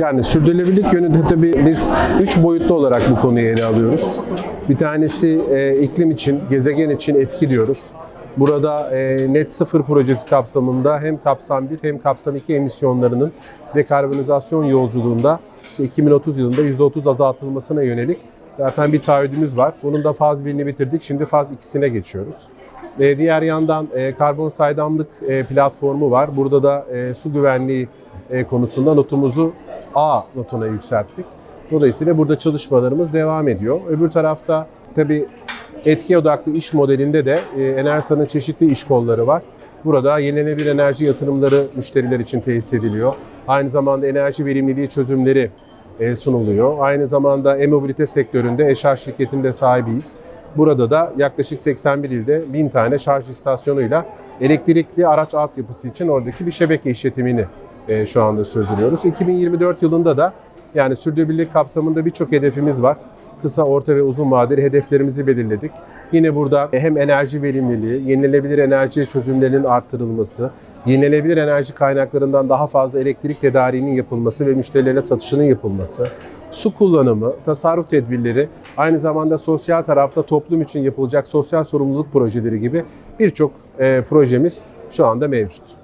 Yani sürdürülebilirlik yönünde tabii biz üç boyutlu olarak bu konuyu ele alıyoruz. Bir tanesi e, iklim için, gezegen için etki diyoruz. Burada e, Net Sıfır projesi kapsamında hem kapsam 1 hem kapsam 2 emisyonlarının dekarbonizasyon yolculuğunda işte 2030 yılında %30 azaltılmasına yönelik zaten bir taahhüdümüz var. Bunun da faz 1'ini bitirdik. Şimdi faz 2'sine geçiyoruz. Ve diğer yandan e, karbon saydamlık e, platformu var. Burada da e, su güvenliği e, konusunda notumuzu A notuna yükselttik. Dolayısıyla burada çalışmalarımız devam ediyor. Öbür tarafta tabii etki odaklı iş modelinde de e, Enersa'nın çeşitli iş kolları var. Burada yenilenebilir enerji yatırımları müşteriler için tesis ediliyor. Aynı zamanda enerji verimliliği çözümleri e, sunuluyor. Aynı zamanda e-mobilite sektöründe eşarj şirketinde sahibiyiz. Burada da yaklaşık 81 ilde 1000 tane şarj istasyonuyla elektrikli araç altyapısı için oradaki bir şebeke işletimini e, şu anda sürdürüyoruz. 2024 yılında da yani sürdürülebilirlik kapsamında birçok hedefimiz var. Kısa, orta ve uzun vadeli hedeflerimizi belirledik. Yine burada hem enerji verimliliği, yenilenebilir enerji çözümlerinin arttırılması, yenilenebilir enerji kaynaklarından daha fazla elektrik tedariğinin yapılması ve müşterilere satışının yapılması, su kullanımı, tasarruf tedbirleri, aynı zamanda sosyal tarafta toplum için yapılacak sosyal sorumluluk projeleri gibi birçok e, projemiz şu anda mevcut.